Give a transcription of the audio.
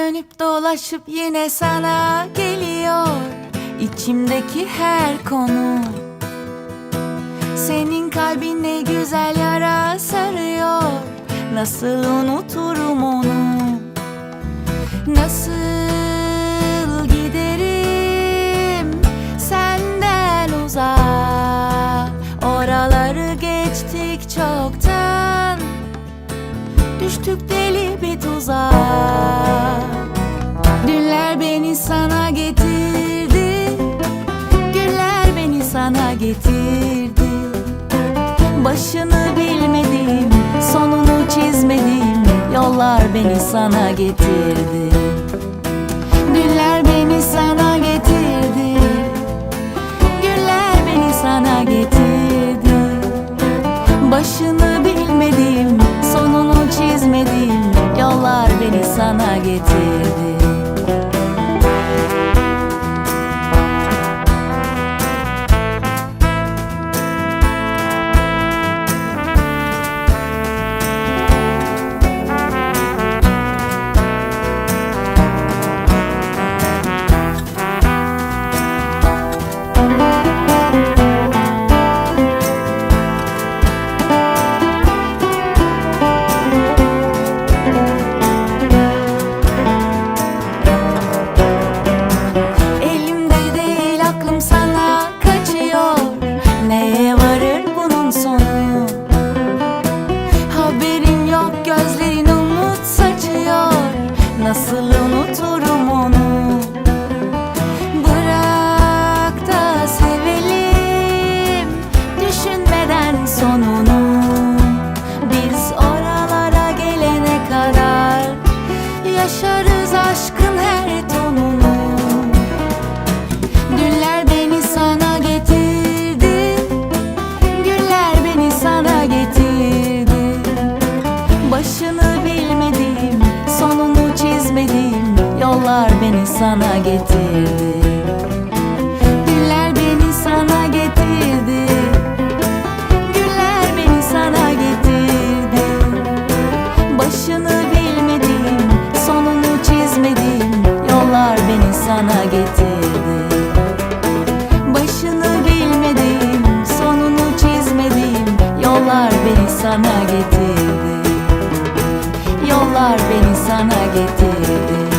Dönüp dolaşıp yine sana geliyor içimdeki her konu. Senin kalbin ne güzel yara sarıyor Nasıl unuturum onu Düştük deli bir tuzağa Dünler beni sana getirdi. Güller beni sana getirdi. Başını bilmedim Sonunu çizmedim. Yollar beni sana getirdi. Dünler beni sana getirdi. Güller beni sana getirdi. Başını sana getirdi Yaşarız aşkın her tonunu. Güller beni sana getirdi. Güller beni sana getirdi. Başını bilmedim Sonunu çizmedim. Yollar beni sana getirdi. Güller Yollar beni sana getirdi. Yollar beni sana getirdi